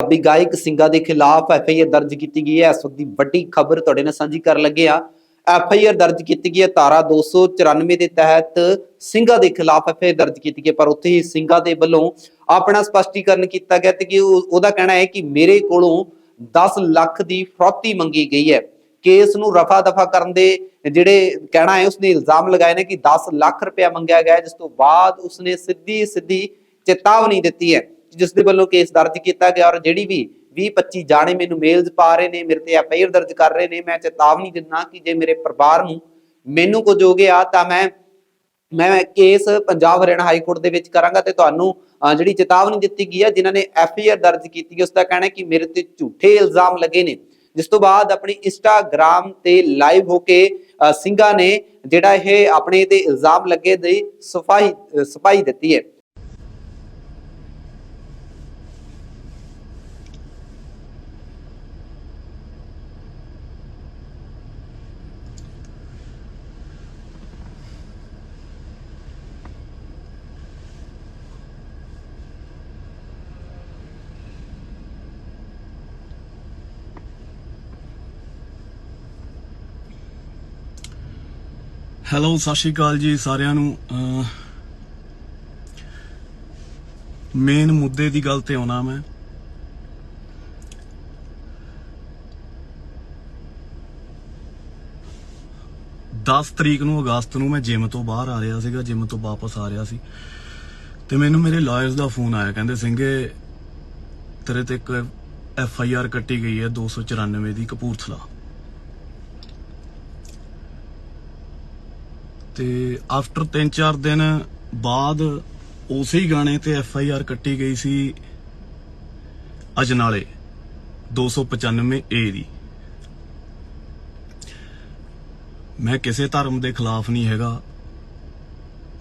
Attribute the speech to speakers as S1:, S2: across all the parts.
S1: ਪੰਜਾਬੀ ਗਾਇਕ ਸਿੰਘਾ ਦੇ ਖਿਲਾਫ ਐਫ ਆਈ ਆਰ ਦਰਜ ਕੀਤੀ ਗਈ ਹੈ। ਇਸ ਵਕਤ ਦੀ ਵੱਡੀ ਖਬਰ ਤੁਹਾਡੇ ਨਾਲ ਸਾਂਝੀ ਕਰਨ ਲੱਗੇ ਆ ਐਫ ਆਈ ਆਰ ਦਰਜ ਕੀਤੀ ਗਈ ਹੈ ਧਾਰਾ 294 ਦੇ ਤਹਿਤ ਸਿੰਘਾ ਦੇ ਖਿਲਾਫ ਐਫ ਆਈ ਆਰ ਦਰਜ ਕੀਤੀ ਗਈ ਪਰ ਉੱਥੇ ਹੀ ਸਿੰਘਾ ਦੇ ਵੱਲੋਂ ਆਪਣਾ ਸਪਸ਼ਟੀਕਰਨ ਕੀਤਾ ਗਿਆ ਤੇ ਕਿ ਉਹਦਾ ਕਹਿਣਾ ਹੈ ਕਿ ਮੇਰੇ ਕੋਲੋਂ 10 ਲੱਖ ਦੀ ਫਰੋਤੀ ਮੰਗੀ ਗਈ ਹੈ। ਕੇਸ ਨੂੰ ਰਫਾ ਦਫਾ ਕਰਨ ਦੇ ਜਿਹੜੇ ਕਹਿਣਾ ਹੈ, ਉਸਨੇ ਇਲਜ਼ਾਮ ਲਗਾਏ ਨੇ ਕਿ 10 ਲੱਖ ਰੁਪਇਆ ਮੰਗਿਆ ਗਿਆ ਜਿਸ ਤੋਂ ਬਾਅਦ ਉਸਨੇ ਸਿੱਧੀ ਸਿੱਧੀ ਚੇਤਾਵਨੀ ਦਿੱਤੀ ਹੈ। ਜਿਸ ਦੇ ਵੱਲੋਂ ਕੇਸ ਦਰਜ ਕੀਤਾ ਗਿਆ ਔਰ ਜਿਹੜੀ ਵੀ 20 25 ਜਾਣੇ ਮੈਨੂੰ ਮੇਲਸ ਪਾ ਰਹੇ ਨੇ ਮੇਰੇ ਤੇ ਐਫਆਈਆਰ ਦਰਜ ਕਰ ਰਹੇ ਨੇ ਮੈਂ ਚੇਤਾਵਨੀ ਦਿੰਦਾ ਕਿ ਜੇ ਮੇਰੇ ਪਰਿਵਾਰ ਨੂੰ ਮੈਨੂੰ ਕੁਝ ਹੋ ਗਿਆ ਤਾਂ ਮੈਂ ਮੈਂ case Punjab Haryana high court ਦੇ ਵਿੱਚ ਕਰਾਂਗਾ ਤੇ ਤੁਹਾਨੂੰ ਜਿਹੜੀ ਚੇਤਾਵਨੀ ਦਿੱਤੀ ਗਈ ਹੈ ਜਿਨ੍ਹਾਂ ਨੇ ਐਫਆਈਆਰ ਦਰਜ ਕੀਤੀ ਹੈ ਉਸ ਦਾ ਕਹਿਣਾ ਹੈ ਕਿ ਮੇਰੇ ਤੇ ਝੂਠੇ ਇਲਜ਼ਾਮ ਲੱਗੇ ਨੇ। ਜਿਸ ਤੋਂ ਬਾਅਦ ਆਪਣੀ ਇੰਸਟਾਗ੍ਰam ਤੇ ਲਾਈਵ ਹੋ ਕੇ ਅਹ, ਸਿੰਘਾਂ ਨੇ ਜਿਹੜਾ ਇਹ ਆਪਣੇ ਤੇ ਇਲਜ਼ਾਮ ਲੱਗੇ ਦੀ ਸਫ਼ਾਈ ਸਫ਼ਾਈ ਦਿੱਤੀ ਹੈ।
S2: ਹੈਲੋ ਸਤਿ ਸ਼੍ਰੀ ਅਕਾਲ ਜੀ ਸਾਰਿਆਂ ਨੂੰ। ਮੇਨ ਮੁੱਦੇ ਦੀ ਗੱਲ ਤੇ ਆਉਣਾ ਮੈਂ। ਦਸ ਤਰੀਕ ਨੂੰ ਅਗਸਤ ਨੂੰ ਮੈਂ ਜਿਮ ਤੋਂ ਬਾਹਰ ਆ ਰਿਹਾ ਸੀਗਾ, ਜਿਮ ਤੋਂ ਵਾਪਸ ਆ ਰਿਹਾ ਸੀ। ਤੇ ਮੈਨੂੰ ਮੇਰੇ ਲਾਇਰਸ ਦਾ ਫੋਨ ਆਇਆ, ਕਹਿੰਦੇ ਸਿੰਘੇ ਤੇਰੇ ਤੇ ਇੱਕ ਐਫ ਆਈ ਆਰ ਕੱਟੀ ਗਈ ਹੈ 294 ਦੀ ਕਪੂਰਥਲਾ। ਤੇ ਆਫਟਰ 3-4 ਦਿਨ ਬਾਅਦ ਉਸੇ ਹੀ ਗਾਣੇ ਤੇ ਐਫ ਆਈ ਆਰ ਕੱਟੀ ਗਈ ਸੀ ਅਜਨਾਲੇ 295 ਏ ਦੀ। ਮੈਂ ਕਿਸੇ ਧਰਮ ਦੇ ਖਿਲਾਫ ਨਹੀਂ ਹੈਗਾ।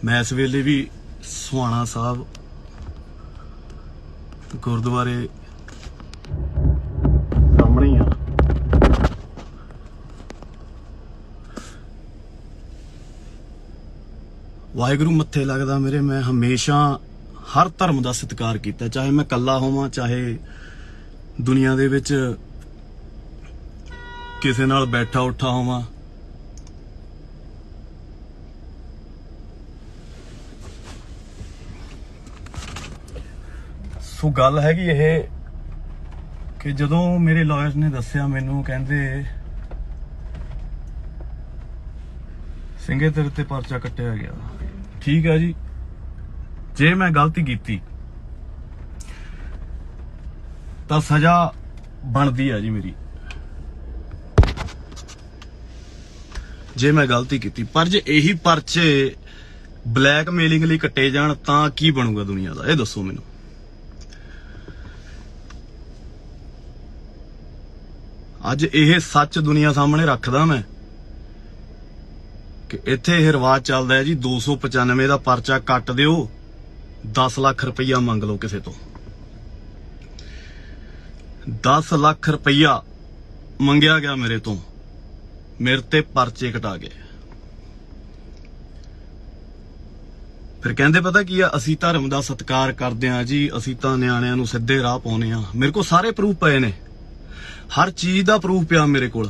S2: ਮੈਂ ਇਸ ਵੇਲੇ ਵੀ ਸੁਹਾਣਾ ਸਾਹਿਬ ਗੁਰਦੁਆਰੇ ਸਾਹਮਣੇ ਹੀ ਆ ਵਾਹਿਗੁਰੂ ਮੱਥੇ ਲੱਗਦਾ ਮੇਰੇ, ਮੈਂ ਹਮੇਸ਼ਾ ਹਰ ਧਰਮ ਦਾ ਸਤਿਕਾਰ ਕੀਤਾ, ਚਾਹੇ ਮੈਂ ਇਕੱਲਾ ਹੋਵਾਂ, ਚਾਹੇ ਦੁਨੀਆ ਦੇ ਵਿੱਚ ਕਿਸੇ ਨਾਲ ਬੈਠਾ ਉੱਠਾ ਹੋਵਾਂ। ਸੋ ਗੱਲ ਹੈਗੀ ਇਹ ਕਿ ਜਦੋਂ ਮੇਰੇ ਲਾਇਰਸ ਨੇ ਦੱਸਿਆ ਮੈਨੂੰ, ਕਹਿੰਦੇ ਸਿੰਘੇ ਤੇਰੇ ਤੇ ਪਰਚਾ ਕੱਟਿਆ ਗਿਆ। ਠੀਕ ਹੈ ਜੀ। ਜੇ ਮੈਂ ਗਲਤੀ ਕੀਤੀ, ਤਾਂ ਸਜ਼ਾ ਬਣਦੀ ਹੈ ਜੀ ਮੇਰੀ। ਜੇ ਮੈਂ ਗਲਤੀ ਕੀਤੀ, ਪਰ ਜੇ ਇਹੀ ਪਰਚੇ ਬਲੈਕਮੇਲਿੰਗ ਲਈ ਕੱਟੇ ਜਾਣ, ਤਾਂ ਕੀ ਬਣੂਗਾ ਦੁਨੀਆ ਦਾ? ਇਹ ਦੱਸੋ ਮੈਨੂੰ। ਅੱਜ ਇਹ ਸੱਚ ਦੁਨੀਆ ਸਾਹਮਣੇ ਰੱਖਦਾ ਮੈਂ। ਕਿ ਇੱਥੇ ਇਹ ਰਿਵਾਜ ਚੱਲਦਾ ਹੈ ਜੀ 295 ਦਾ ਪਰਚਾ ਕੱਟ ਦਿਓ 10 ਲੱਖ ਰੁਪਈਆ ਮੰਗ ਲਓ ਕਿਸੇ ਤੋਂ। 10 ਲੱਖ ਰੁਪਈਆ ਮੰਗਿਆ ਗਿਆ ਮੇਰੇ ਤੋਂ, ਮੇਰੇ ਤੇ ਪਰਚੇ ਕਟਾ ਗਏ। ਫਿਰ ਕਹਿੰਦੇ, ਪਤਾ ਕੀ ਆ, ਅਸੀਂ ਧਰਮ ਦਾ ਸਤਿਕਾਰ ਕਰਦੇ ਆ ਜੀ, ਅਸੀਂ ਤਾਂ ਨਿਆਣਿਆਂ ਨੂੰ ਸਿੱਧੇ ਰਾਹ ਪਾਉਨੇ ਆ ਮੇਰੇ ਕੋਲ ਸਾਰੇ ਪ੍ਰੂਫ ਪਏ ਨੇ। ਹਰ ਚੀਜ਼ ਦਾ ਪ੍ਰੂਫ ਪਿਆ ਮੇਰੇ ਕੋਲ।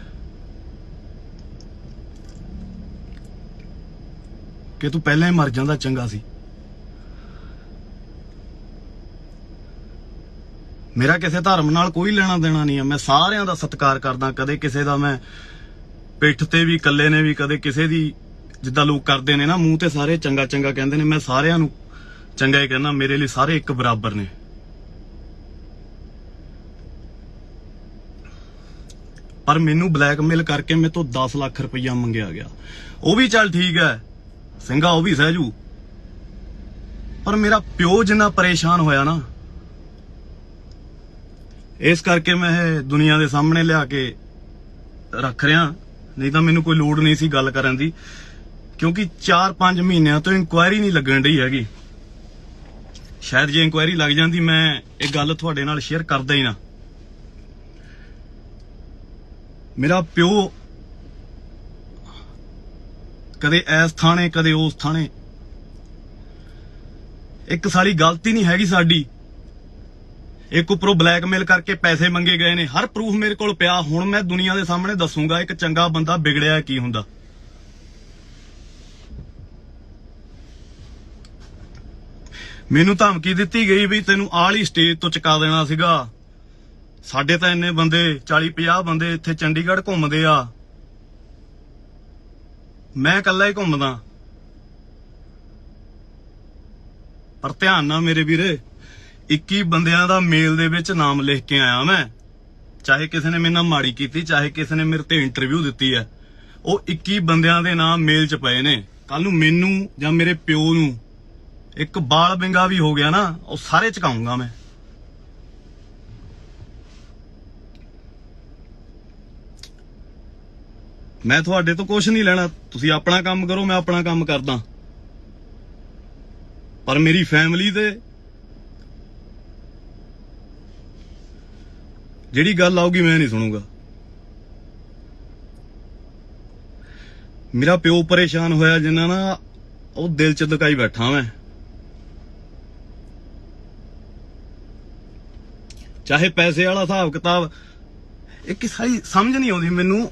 S2: ਕਿ ਤੂੰ ਪਹਿਲਾਂ ਹੀ ਮਰ ਜਾਂਦਾ, ਚੰਗਾ ਸੀ। ਮੇਰਾ ਕਿਸੇ ਧਰਮ ਨਾਲ ਕੋਈ ਲੈਣਾ ਦੇਣਾ ਨਹੀਂ ਹੈ ਮੈਂ ਸਾਰਿਆਂ ਦਾ ਸਤਿਕਾਰ ਕਰਦਾ, ਕਦੇ ਕਿਸੇ ਦਾ ਮੈਂ ਪਿੱਠ ਤੇ ਵੀ, ਇਕੱਲੇ ਨੇ ਵੀ, ਕਦੇ ਕਿਸੇ ਦੀ ਜਿੱਦਾਂ ਲੋਕ ਕਰਦੇ ਨੇ ਨਾ, ਮੂੰਹ ਤੇ ਸਾਰੇ ਚੰਗਾ ਚੰਗਾ ਕਹਿੰਦੇ ਨੇ, ਮੈਂ ਸਾਰਿਆਂ ਨੂੰ ਚੰਗਾ ਹੀ ਕਹਿੰਦਾ, ਮੇਰੇ ਲਈ ਸਾਰੇ ਇੱਕ ਬਰਾਬਰ ਨੇ। ਪਰ ਮੈਨੂੰ ਬਲੈਕਮੇਲ ਕਰਕੇ ਮੇਰੇ ਤੋਂ 10 ਲੱਖ ਰੁਪਈਆ ਮੰਗਿਆ ਗਿਆ। ਉਹ ਵੀ ਚੱਲ ਠੀਕ ਹੈ। ਸਿੰਘਾ ਉਹ ਵੀ ਸਹਿਜੂ ਪਰ ਮੇਰਾ ਪਿਓ ਜਿੰਨਾ ਪਰੇਸ਼ਾਨ ਹੋਇਆ ਨਾ, ਇਸ ਕਰਕੇ ਮੈਂ ਇਹ ਦੁਨੀਆ ਦੇ ਸਾਹਮਣੇ ਲਿਆ ਕੇ ਰੱਖ ਰਿਹਾ। ਨਹੀਂ ਤਾਂ ਮੈਨੂੰ ਕੋਈ ਲੋੜ ਨਹੀਂ ਸੀ ਗੱਲ ਕਰਨ ਦੀ, ਕਿਉਂਕਿ 4-5 ਮਹੀਨਿਆਂ ਤੋਂ ਇਨਕੁਆਇਰੀ ਨਹੀਂ ਲੱਗਣ ਰਹੀ ਹੈਗੀ। ਸ਼ਾਇਦ ਜੇ ਇਨਕੁਆਇਰੀ ਲੱਗ ਜਾਂਦੀ, ਮੈਂ ਇਹ ਗੱਲ ਤੁਹਾਡੇ ਨਾਲ ਸ਼ੇਅਰ ਕਰਦਾ ਹੀ ਨਾ। ਮੇਰਾ ਪਿਓ ਕਦੇ ਐਸ ਥਾਣੇ, ਕਦੇ ਉਸ ਥਾਣੇ। ਇੱਕ ਸਾਰੀ ਗਲਤੀ ਨਹੀਂ ਹੈਗੀ ਸਾਡੀ। ਇੱਕ ਉੱਪਰੋਂ ਬਲੈਕਮੇਲ ਕਰਕੇ ਪੈਸੇ ਮੰਗੇ ਗਏ ਨੇ। ਹਰ ਪ੍ਰੂਫ ਮੇਰੇ ਕੋਲ ਪਿਆ। ਹੁਣ ਮੈਂ ਦੁਨੀਆ ਦੇ ਸਾਹਮਣੇ ਦੱਸੂਗਾ ਇੱਕ ਚੰਗਾ ਬੰਦਾ ਵਿਗੜਿਆ ਕੀ ਹੁੰਦਾ। ਮੈਨੂੰ ਧਮਕੀ ਦਿੱਤੀ ਗਈ ਵੀ ਤੈਨੂੰ ਆਲੀ ਸਟੇਜ ਤੋਂ ਚੁਕਾ ਦੇਣਾ ਸੀਗਾ। ਸਾਡੇ ਤਾਂ ਇੰਨੇ ਬੰਦੇ 40 50 ਬੰਦੇ ਇੱਥੇ ਚੰਡੀਗੜ੍ਹ ਘੁੰਮਦੇ ਆ। ਮੈਂ ਇਕੱਲਾ ਹੀ ਘੁੰਮਦਾ। ਪਰ ਧਿਆਨ ਨਾਲ ਮੇਰੇ ਵੀਰੇ 21 ਬੰਦਿਆਂ ਦਾ ਮੇਲ ਦੇ ਵਿੱਚ ਨਾਮ ਲਿਖ ਕੇ ਆਇਆ ਮੈਂ। ਚਾਹੇ ਕਿਸੇ ਨੇ ਮੇਰੇ ਨਾਲ ਮਾੜੀ ਕੀਤੀ, ਚਾਹੇ ਕਿਸੇ ਨੇ ਮੇਰੇ ਤੇ ਇੰਟਰਵਿਊ ਦਿੱਤੀ ਹੈ। ਉਹ 21 ਬੰਦਿਆਂ ਦੇ ਨਾਮ ਮੇਲ 'ਚ ਪਏ ਨੇ। ਕੱਲ ਨੂੰ ਮੈਨੂੰ ਜਾਂ ਮੇਰੇ ਪਿਓ ਨੂੰ ਇੱਕ ਬਾਲ ਬਿੰਗਾ ਵੀ ਹੋ ਗਿਆ ਨਾ, ਉਹ ਸਾਰੇ ਚਕਾਉਂਗਾ ਮੈਂ। ਮੈਂ ਤੁਹਾਡੇ ਤੋਂ ਕੁਝ ਨਹੀਂ ਲੈਣਾ। ਤੁਸੀਂ ਆਪਣਾ ਕੰਮ ਕਰੋ, ਮੈਂ ਆਪਣਾ ਕੰਮ ਕਰਦਾ। ਪਰ ਮੇਰੀ ਫੈਮਿਲੀ ਦੇ ਜਿਹੜੀ ਗੱਲ ਆਊਗੀ ਮੈਂ ਨਹੀਂ ਸੁਣੂਗਾ। ਮੇਰਾ ਪਿਓ ਪਰੇਸ਼ਾਨ ਹੋਇਆ ਜਿੰਨਾ ਨਾ ਉਹ ਦਿਲ ਚ ਲੁਕਾਈ ਬੈਠਾ ਮੈਂ। ਚਾਹੇ ਪੈਸੇ ਵਾਲਾ ਹਿਸਾਬ ਕਿਤਾਬ, ਇਹ ਕਿ ਸਾਰੀ ਸਮਝ ਨਹੀਂ ਆਉਂਦੀ ਮੈਨੂੰ।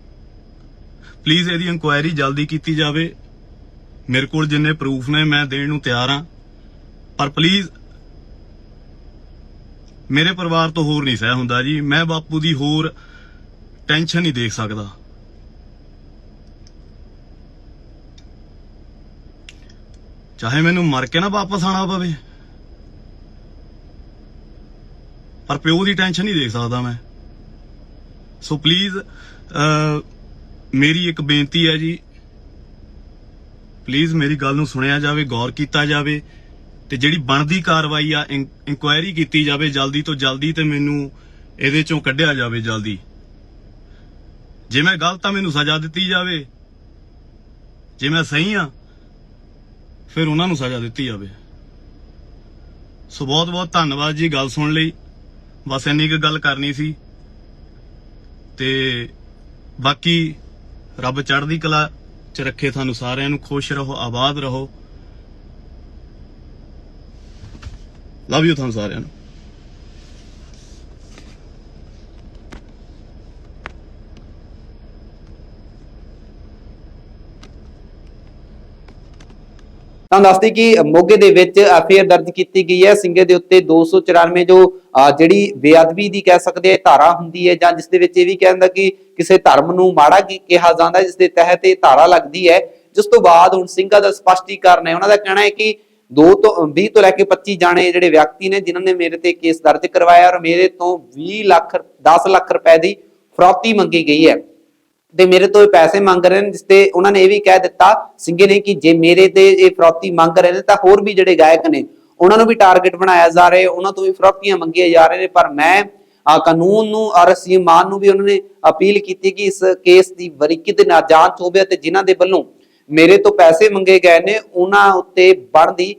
S2: ਪਲੀਜ਼ ਇਹਦੀ ਇਨਕੁਆਇਰੀ ਜਲਦੀ ਕੀਤੀ ਜਾਵੇ। ਮੇਰੇ ਕੋਲ ਜਿੰਨੇ ਪ੍ਰੂਫ ਨੇ, ਮੈਂ ਦੇਣ ਨੂੰ ਤਿਆਰ ਹਾਂ। ਪਰ ਪਲੀਜ਼ ਮੇਰੇ ਪਰਿਵਾਰ ਤੋਂ ਹੋਰ ਨਹੀਂ ਸਹਿ ਹੁੰਦਾ ਜੀ। ਮੈਂ ਬਾਪੂ ਦੀ ਹੋਰ ਟੈਨਸ਼ਨ ਨਹੀਂ ਦੇਖ ਸਕਦਾ। ਚਾਹੇ ਮੈਨੂੰ ਮਰ ਕੇ ਨਾ ਵਾਪਸ ਆਣਾ ਪਵੇ। ਪਰ ਪਿਓ ਦੀ ਟੈਨਸ਼ਨ ਨਹੀਂ ਦੇਖ ਸਕਦਾ ਮੈਂ। ਸੋ ਪਲੀਜ਼ ਮੇਰੀ ਇੱਕ ਬੇਨਤੀ ਹੈ ਜੀ। ਪਲੀਜ਼ ਮੇਰੀ ਗੱਲ ਨੂੰ ਸੁਣਿਆ ਜਾਵੇ, ਗੌਰ ਕੀਤਾ ਜਾਵੇ ਤੇ ਜਿਹੜੀ ਬਣਦੀ ਕਾਰਵਾਈ ਆ ਇਨਕੁਆਇਰੀ ਕੀਤੀ ਜਾਵੇ ਜਲਦੀ ਤੋਂ ਜਲਦੀ ਤੇ ਮੈਨੂੰ ਇਹਦੇ ਚੋਂ ਕੱਢਿਆ ਜਾਵੇ ਜਲਦੀ। ਜੇ ਮੈਂ ਗਲਤ ਆ ਮੈਨੂੰ ਸਜ਼ਾ ਦਿੱਤੀ ਜਾਵੇ। ਜੇ ਮੈਂ ਸਹੀ ਆ, ਫਿਰ ਉਹਨਾਂ ਨੂੰ ਸਜ਼ਾ ਦਿੱਤੀ ਜਾਵੇ। ਸੋ ਬਹੁਤ ਬਹੁਤ ਧੰਨਵਾਦ ਜੀ ਗੱਲ ਸੁਣ ਲਈ। ਬਸ ਇੰਨੀ ਕੁ ਗੱਲ ਕਰਨੀ ਸੀ। ਤੇ ਬਾਕੀ ਰੱਬ ਚੜ੍ਹਦੀ ਕਲਾ ਚ ਰੱਖੇ ਤੁਹਾਨੂੰ ਸਾਰਿਆਂ ਨੂੰ, ਖੁਸ਼ ਰਹੋ, ਆਬਾਦ ਰਹੋ। ਲਵ ਯੂ ਤੁਹਾਨੂੰ ਸਾਰਿਆਂ ਨੂੰ।
S1: ਤੁਹਾਨੂੰ ਦੱਸਦੀ ਕਿ ਮੋਗੇ ਦੇ ਵਿੱਚ ਐਫਆਈਆਰ ਦਰਜ ਕੀਤੀ ਗਈ ਹੈ। ਸਿੰਘੇ ਦੇ ਉੱਤੇ 294 ਜੋ ਜਿਹੜੀ ਬੇਅਦਬੀ ਦੀ ਕਹਿ ਸਕਦੇ ਆ, ਧਾਰਾ ਹੁੰਦੀ ਹੈ ਜਾਂ ਜਿਸ ਦੇ ਵਿੱਚ ਇਹ ਵੀ ਕਹਿੰਦਾ ਕਿ ਕਿਸੇ ਧਰਮ ਨੂੰ ਮਾੜਾ ਕਿਹਾ ਜਾਂਦਾ ਜਿਸ ਦੇ ਤਹਿਤ ਇਹ ਧਾਰਾ ਲੱਗਦੀ ਹੈ। ਜਿਸ ਤੋਂ ਬਾਅਦ ਹੁਣ ਸਿੰਘਾਂ ਦਾ ਸਪਸ਼ਟੀਕਰਨ ਹੈ। ਉਹਨਾਂ ਦਾ ਕਹਿਣਾ ਹੈ ਕਿ 2 ਤੋਂ 20 ਤੋਂ ਲੈ ਕੇ 25 ਜਾਣੇ ਜਿਹੜੇ ਵਿਅਕਤੀ ਨੇ, ਜਿਨ੍ਹਾਂ ਨੇ ਮੇਰੇ ਤੇ ਕੇਸ ਦਰਜ ਕਰਵਾਇਆ ਔਰ ਮੇਰੇ ਤੋਂ 20 ਲੱਖ 10 ਲੱਖ ਰੁਪਏ ਦੀ ਫਰੌਤੀ ਮੰਗੀ ਗਈ ਹੈ। ਤੇ ਮੇਰੇ ਤੋਂ ਇਹ ਪੈਸੇ ਮੰਗ ਰਹੇ ਨੇ, ਜਿਸ ਤੇ ਉਹਨਾਂ ਨੇ ਇਹ ਵੀ ਕਹਿ ਦਿੱਤਾ ਸਿੰਘੇ ਨੇ ਕਿ ਜੇ ਮੇਰੇ ਤੇ ਇਹ ਫਰੌਤੀ ਮੰਗ ਰਹੇ ਨੇ ਤਾਂ ਹੋਰ ਵੀ ਜਿਹੜੇ ਗਾਇਕ ਨੇ, ਉਹਨਾਂ ਨੂੰ ਵੀ ਟਾਰਗੇਟ ਬਣਾਇਆ ਜਾ ਰਿਹਾ, ਉਹਨਾਂ ਤੋਂ ਵੀ ਫਰੋਤੀਆਂ ਮੰਗੀਆਂ ਜਾ ਰਹੇ ਨੇ, ਪਰ ਮੈਂ ਆ ਕਾਨੂੰਨ ਨੂੰ ਔਰ ਅਸੀਮ ਮਾਨ ਨੂੰ ਵੀ ਉਹਨਾਂ ਨੇ ਅਪੀਲ ਕੀਤੀ ਕਿ ਇਸ ਕੇਸ ਦੀ ਬਰੀਕੀ ਦੇ ਨਾਲ ਜਾਂਚ ਹੋਵੇ ਤੇ ਜਿਨ੍ਹਾਂ ਦੇ ਵੱਲੋਂ ਮੇਰੇ ਤੋਂ ਪੈਸੇ ਮੰਗੇ ਗਏ ਨੇ, ਉਹਨਾਂ ਉੱਤੇ ਬਣਦੀ